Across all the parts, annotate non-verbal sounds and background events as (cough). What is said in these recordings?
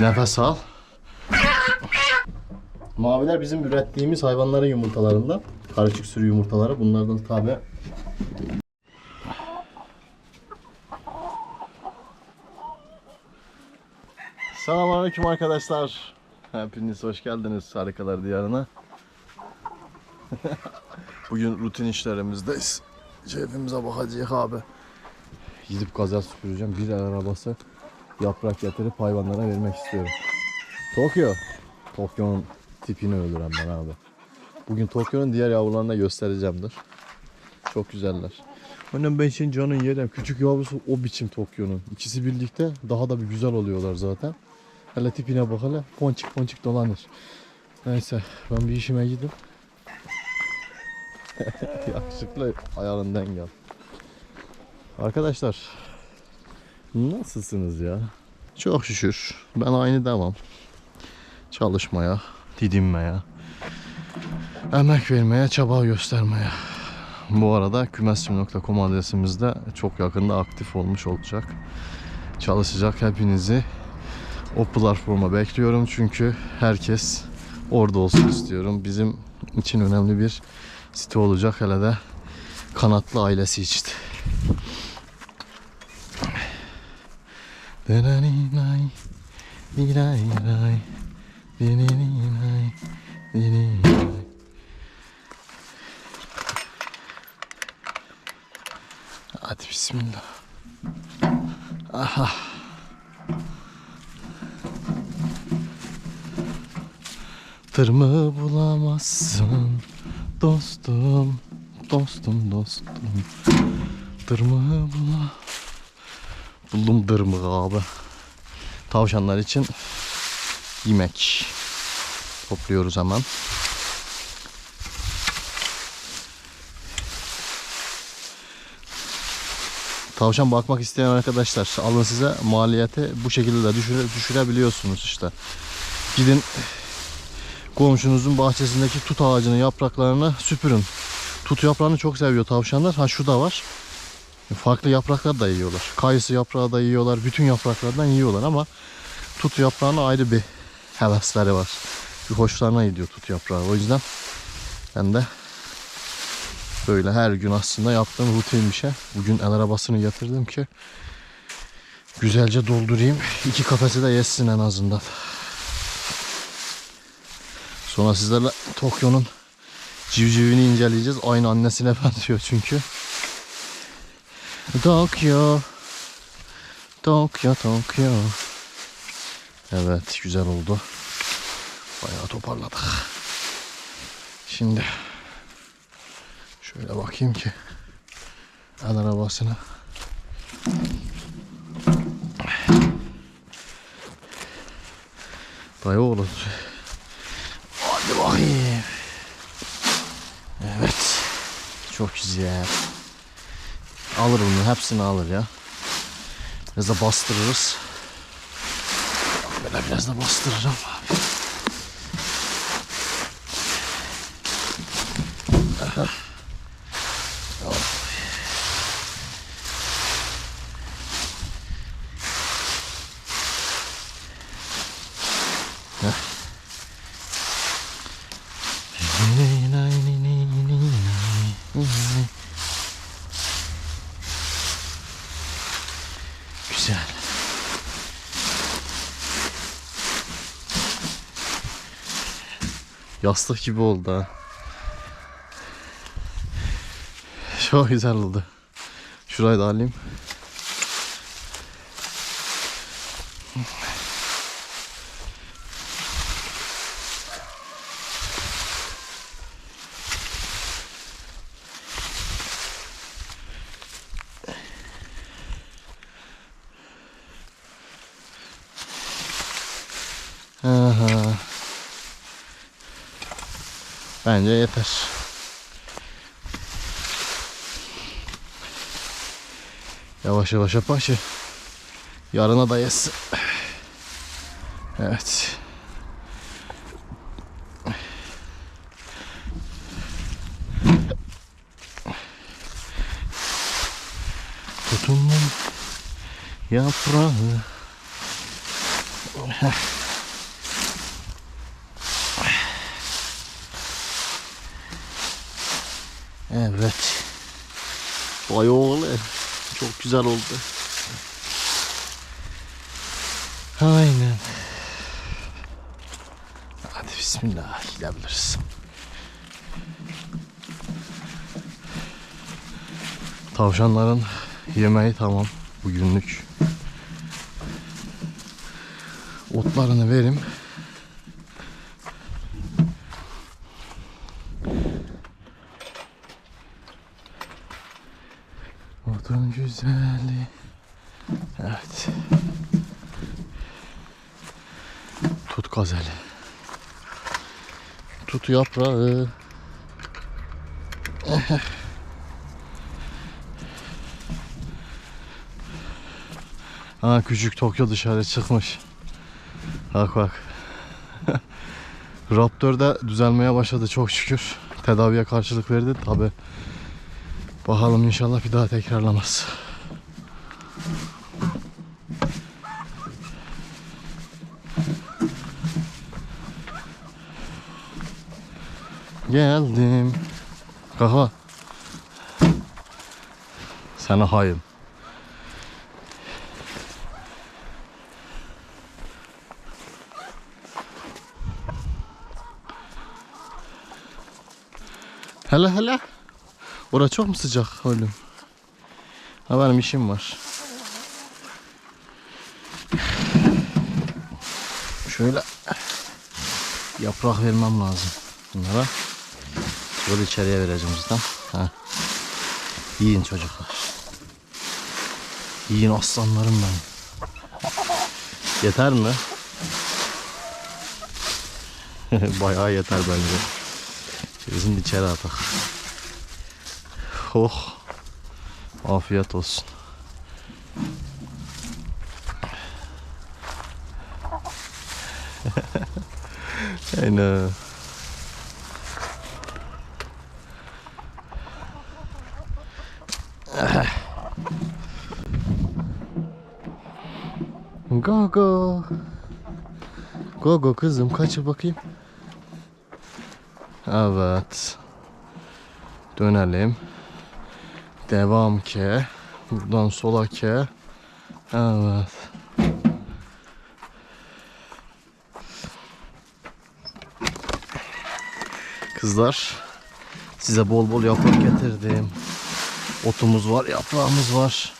Nefes al. Maviler bizim ürettiğimiz hayvanların yumurtalarından. Karışık sürü yumurtaları. Bunlardan tabi Selamünaleyküm arkadaşlar. Hepiniz hoş geldiniz Harikalar Diyarı'na. (laughs) Bugün rutin işlerimizdeyiz. Keyfimize bakacağız abi. Gidip gazel süpüreceğim. Bir arabası yaprak getirip hayvanlara vermek istiyorum. Tokyo. Tokyo'nun tipini öldüren ben abi. Bugün Tokyo'nun diğer yavrularına göstereceğimdir. Çok güzeller. Annem ben senin canın yerim. Küçük yavrusu o biçim Tokyo'nun. İkisi birlikte daha da bir güzel oluyorlar zaten. Hele tipine bak hele. Ponçik ponçik dolanır. Neyse ben bir işime gidip. (laughs) Yakışıklı ayarından gel. Arkadaşlar nasılsınız ya? Çok şükür. Ben aynı devam. Çalışmaya, didinmeye, emek vermeye, çaba göstermeye. Bu arada kümesçim.com adresimizde çok yakında aktif olmuş olacak. Çalışacak hepinizi o platforma bekliyorum çünkü herkes orada olsun istiyorum. Bizim için önemli bir site olacak hele de kanatlı ailesi için. Hadi bismillah. Aha. Tırmığı bulamazsın dostum, dostum, dostum. Tırmığı bula. Buldum dırmığı abi. Tavşanlar için yemek topluyoruz hemen. Tavşan bakmak isteyen arkadaşlar alın size maliyeti bu şekilde de düşüre, düşürebiliyorsunuz işte. Gidin komşunuzun bahçesindeki tut ağacının yapraklarını süpürün. Tut yaprağını çok seviyor tavşanlar. Ha şu da var. Farklı yapraklar da yiyorlar. Kayısı yaprağı da yiyorlar. Bütün yapraklardan yiyorlar ama tut yaprağına ayrı bir hevesleri var. Bir hoşlarına gidiyor tut yaprağı. O yüzden ben de böyle her gün aslında yaptığım rutin bir şey. Bugün el arabasını yatırdım ki güzelce doldurayım. İki kafesi de yesin en azından. Sonra sizlerle Tokyo'nun civcivini inceleyeceğiz. Aynı annesine (laughs) benziyor çünkü. Tokyo. Tokyo, Tokyo. Evet, güzel oldu. Bayağı toparladık. Şimdi şöyle bakayım ki el arabasına Dayı oğlu. Hadi bakayım. Evet. Çok güzel. Alır bunu. Hepsini alır ya. Biraz da bastırırız. Böyle biraz da bastırırım abi. Aha. Heh. Güzel. Yastık gibi oldu ha. Çok güzel oldu. Şurayı da alayım. Bence yeter. Yavaş yavaş yapaşı. Yarına da yesin. Evet. Tutunun yaprağı Evet. Vay oğlu. Çok güzel oldu. Aynen. Hadi bismillah gidebiliriz. Tavşanların yemeği tamam bugünlük. Otlarını verim. Tut gazeli. Tut yaprağı. Ha küçük Tokyo dışarı çıkmış. Bak bak. Raptor da düzelmeye başladı çok şükür. Tedaviye karşılık verdi tabi. Bakalım inşallah bir daha tekrarlamaz. Geldim. Kafa. Sana hayım. Hele hele. Ora çok mu sıcak oğlum? Ha benim işim var. Şöyle yaprak vermem lazım bunlara. Böyle içeriye vereceğim cidden. Ha. Yiyin çocuklar. Yiyin aslanlarım benim. Yeter mi? (laughs) Bayağı yeter bence. De içeri atak. Oh. Afiyet olsun. (laughs) Aynen. Go go. Go go kızım kaçır bakayım. Evet. Dönelim. Devam ke. Buradan sola ke. Evet. Kızlar size bol bol yaprak getirdim. Otumuz var, yaprağımız var.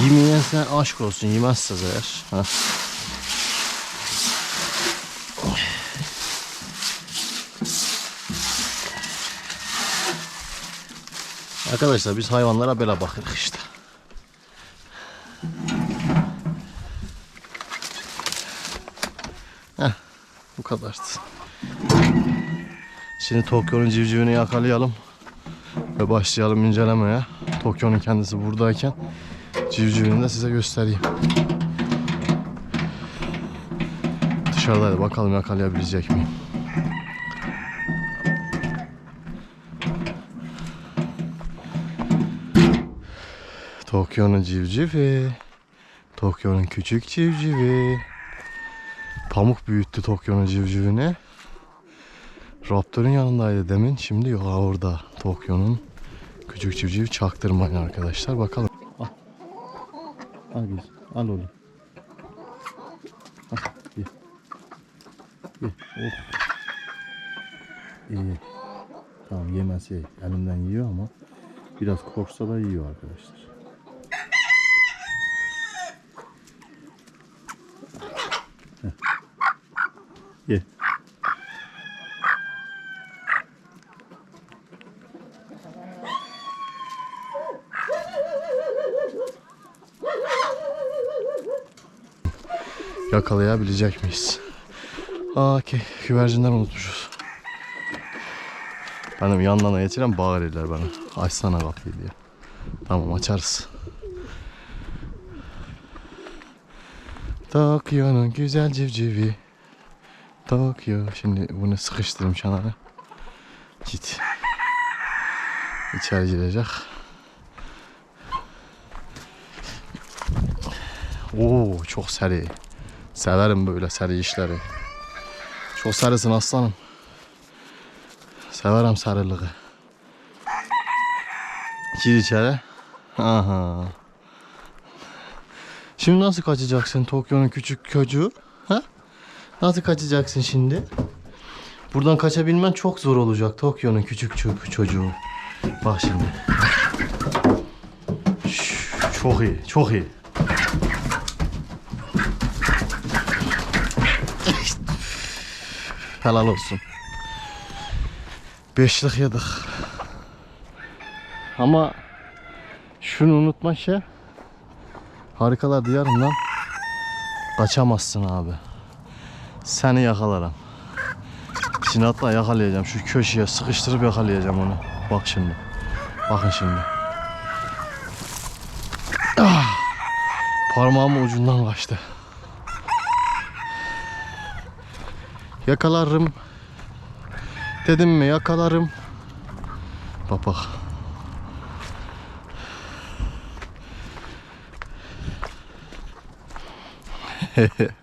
Yemeyensen aşk olsun, yemezseniz eğer. Heh. Arkadaşlar biz hayvanlara böyle bakırız işte. Heh, bu kadardı. Şimdi Tokyo'nun civcivini yakalayalım ve başlayalım incelemeye. Tokyo'nun kendisi buradayken civcivini de size göstereyim. Dışarıdaydı bakalım yakalayabilecek miyim? Tokyo'nun civcivi. Tokyo'nun küçük civcivi. Pamuk büyüttü Tokyo'nun civcivini. Raptor'un yanındaydı demin. Şimdi yok orada. Tokyo'nun küçük civcivi çaktırmayın arkadaşlar. Bakalım. Al. Biz. Al oğlum. Al. Ye. Ye. Oh. İyi. Tamam yemesi elinden yiyor ama biraz korksa da yiyor arkadaşlar. Yakalayabilecek miyiz? Aa ki güvercinler unutmuşuz. Benim yanlarına geçiren bağırırlar bana. Açsana kapıyı diye. Tamam açarız. Tokyo'nun güzel civcivi. Tokyo. Şimdi bunu sıkıştırayım çanara. Git. İçeri girecek. Oo çok seri. Severim böyle seri işleri. Çok serisin aslanım. Severim seriliği. Gir içeri. Aha. Şimdi nasıl kaçacaksın Tokyo'nun küçük çocuğu? Ha? Nasıl kaçacaksın şimdi? Buradan kaçabilmen çok zor olacak Tokyo'nun küçük ço- çocuğu. Bak şimdi. Şş, Çok iyi, çok iyi. Helal olsun. Beşlik yedik. Ama şunu unutma şey. Harikalar diyarından kaçamazsın abi. Seni yakalarım. Hatta yakalayacağım. Şu köşeye sıkıştırıp yakalayacağım onu. Bak şimdi. Bakın şimdi. Ah! Parmağımın ucundan kaçtı. Yakalarım. Dedim mi yakalarım. Bak. (laughs)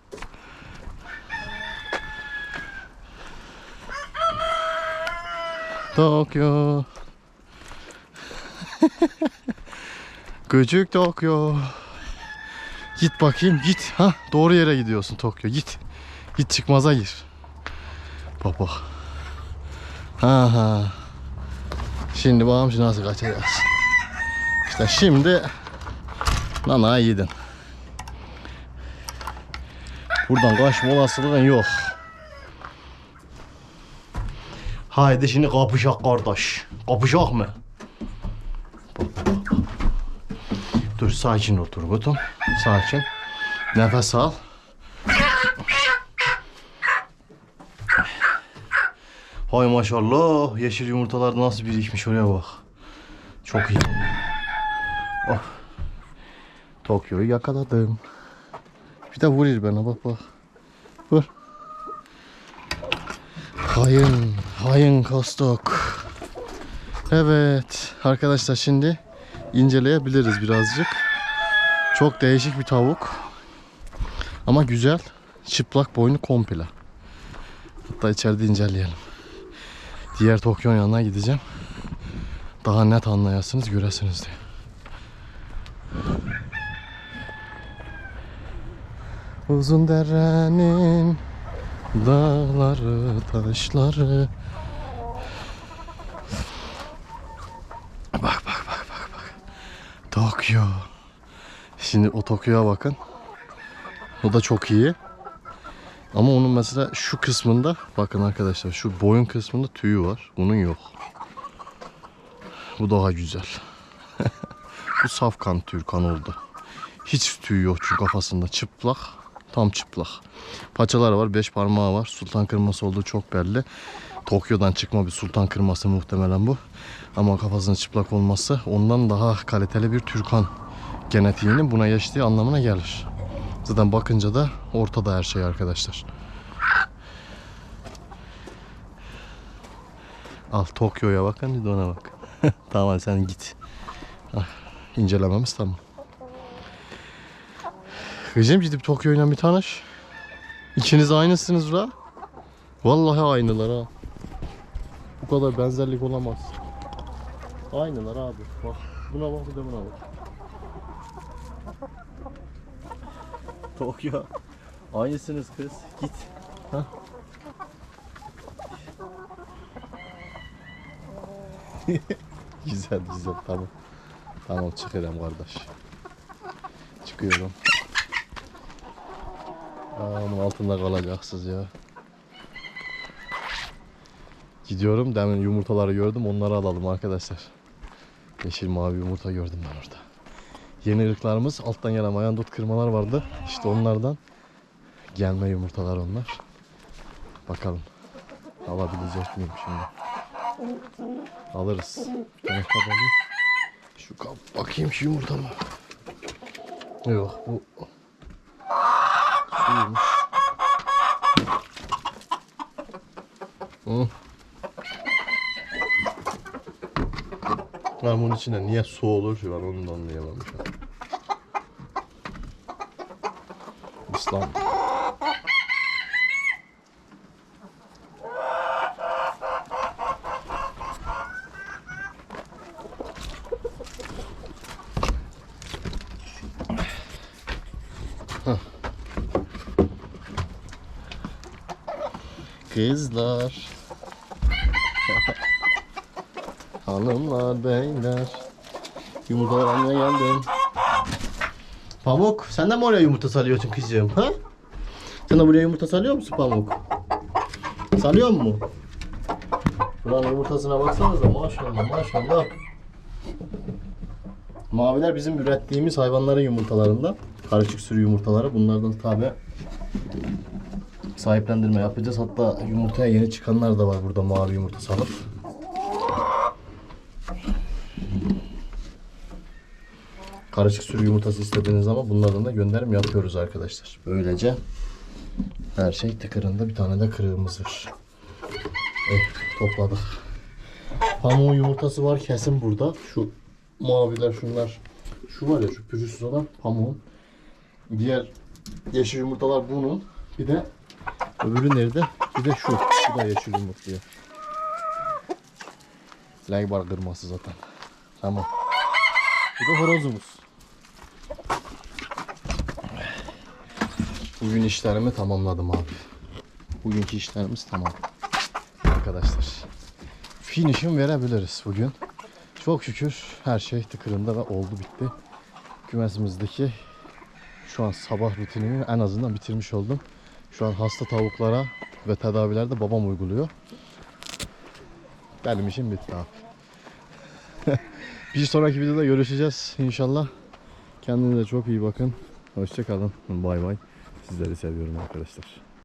Tokyo. (laughs) Küçük Tokyo. Git bakayım git. Ha doğru yere gidiyorsun Tokyo git. Git çıkmaza gir. Bak. Ha ha. Şimdi bakalım şimdi nasıl kaçacağız. İşte şimdi nana yedin. Buradan kaçma olasılığın yok. Haydi şimdi kapışak kardeş. Kapışak mı? Dur sakin ol Turgut'um. Sakin. Nefes al. Hay maşallah. Yeşil yumurtalar nasıl birikmiş oraya bak. Çok iyi. Oh. Tokyo'yu yakaladım. Bir de vurur bana bak bak. Vur. Hayın, hayın kostok. Evet arkadaşlar şimdi inceleyebiliriz birazcık. Çok değişik bir tavuk. Ama güzel. Çıplak boynu komple. Hatta içeride inceleyelim. Diğer Tokyo'nun yanına gideceğim. Daha net anlayasınız, göresiniz diye. Uzun derenin dağları, taşları. Bak bak bak bak bak. Tokyo. Şimdi o Tokyo'ya bakın. O da çok iyi. Ama onun mesela şu kısmında bakın arkadaşlar şu boyun kısmında tüyü var. Bunun yok. Bu daha güzel. (laughs) Bu saf kan Türkan oldu. Hiç tüy yok çünkü kafasında çıplak. Tam çıplak. Paçalar var, beş parmağı var. Sultan kırması olduğu çok belli. Tokyo'dan çıkma bir sultan kırması muhtemelen bu. Ama kafasının çıplak olması ondan daha kaliteli bir Türkan genetiğinin buna geçtiği anlamına gelir. Zaten bakınca da ortada her şey arkadaşlar. Al Tokyo'ya bakın bir de ona bak. (laughs) tamam sen git. Ah, incelememiz tamam. Kızım gidip Tokyo'yla bir tanış. İkiniz aynısınız la. Vallahi aynılar ha. Bu kadar benzerlik olamaz. Aynılar abi. Bak buna bak bir de buna bak. Tokyo. Aynısınız kız. Git. Ha? (laughs) güzel güzel tamam. Tamam çıkıyorum kardeş. Çıkıyorum. Aa, altında kalacaksınız ya. Gidiyorum demin yumurtaları gördüm onları alalım arkadaşlar. Yeşil mavi yumurta gördüm ben orada. Yeni ırklarımız alttan gelen mayandut kırmalar vardı. İşte onlardan gelme yumurtalar onlar. Bakalım alabilecek miyim şimdi? Alırız. Bir tane kap alayım. Şu kap bakayım şu yumurtama. Yok bu suymuş. Hı. Bunun içinde niye su olur ki ben onu da anlayamadım şu an. İslam. Hah. Kızlar. Hanımlar, beyler. Yumurtalar almaya geldim. Pamuk, sen de mi oraya yumurta salıyorsun kızım? Ha? Sen de buraya yumurta salıyor musun Pamuk? Salıyor mu? Buranın yumurtasına baksanıza maşallah maşallah. Maviler bizim ürettiğimiz hayvanların yumurtalarından. Karışık sürü yumurtaları. Bunlardan tabi sahiplendirme yapacağız. Hatta yumurtaya yeni çıkanlar da var burada mavi yumurta salıp. Karışık sürü yumurtası istediğiniz zaman bunlardan da gönderim yapıyoruz arkadaşlar. Böylece her şey tıkırında bir tane de kırığımız var. Evet topladık. Pamuğun yumurtası var kesin burada. Şu maviler şunlar. Şu var ya şu pürüzsüz olan pamuğun. Diğer yeşil yumurtalar bunun. Bir de öbürü nerede? Bir de şu. Bu da yeşil yumurtluyor. Legbar kırması zaten. Tamam. Bu da horozumuz. Bugün işlerimi tamamladım abi. Bugünkü işlerimiz tamam. Arkadaşlar. Finish'im verebiliriz bugün. Çok şükür her şey tıkırında ve oldu bitti. Kümesimizdeki şu an sabah rutinimi en azından bitirmiş oldum. Şu an hasta tavuklara ve tedavilerde babam uyguluyor. Benim işim bitti abi. (laughs) Bir sonraki videoda görüşeceğiz inşallah. Kendinize çok iyi bakın. Hoşçakalın. Bay bay. Sizleri seviyorum arkadaşlar.